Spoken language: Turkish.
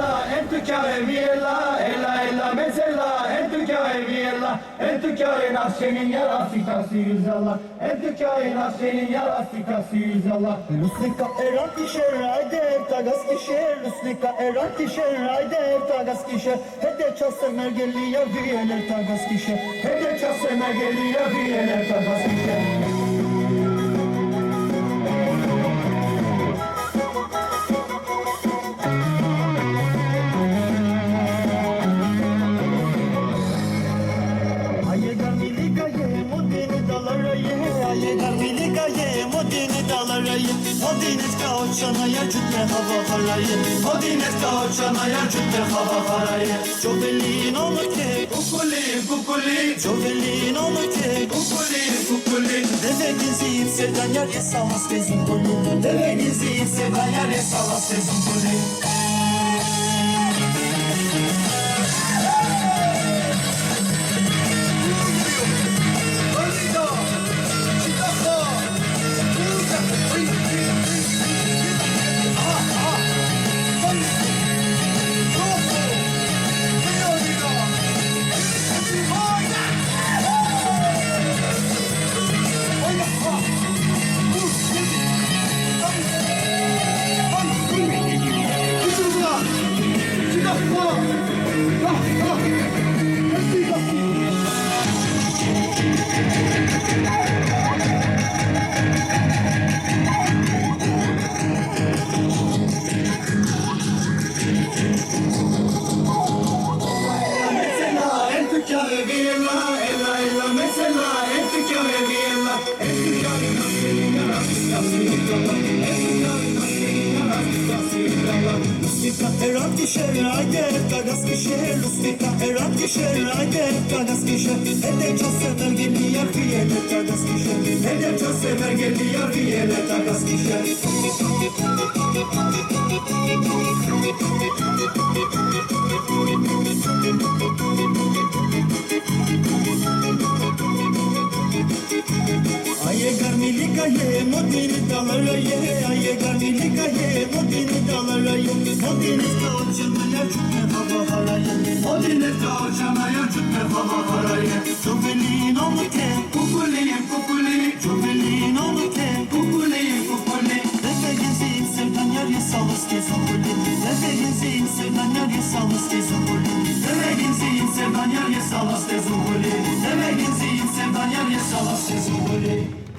mesela en tükâhe viyella Ella ella mesela en tükâhe viyella En tükâhe nasçenin yarası kasıyız Allah En tükâhe nasçenin yarası kasıyız Allah Lusnika eran kishe rajde tagas kishe Lusnika eran kishe rajde tagas kishe Hede çase mergeli ya viyeler tagas kishe Hede çase mergeli ya viyeler takas işte ye Aye garmilika ye modini dalara ye Modiniz ka oçana ya cütle hava haraye Modines ka oçana ya cütte hava Çovelin onu ke Kukuli kukuli. Çovelin onu ke Kukuli kukuli. Deve giziyip sevdan yar esamas bezin kolu. Deve gizliyip seven yer esala sezin kuli tükâhe nasrenin yarası kasıyız Allah Lustika eran kishe rajde tagas kishe Lustika eran kishe rajde tagas kishe Hede çase mergeli ya viyeler tagas kishe Hede çase mergeli ya viyelle takas kişe Aye garmilika ye modini dalara ye Aye garmilika ye modini dalara ye Modini ka oçana ya cütle hava haraye Modines ka oçana ya cütte hava haraye Çovelin onu ke Kukuli kukuli Çovelin onu ke Kukuli kukuli Deve gezeyim sevdan yar gezin kuli Deve gezeyim sevdan yar yesalas gezin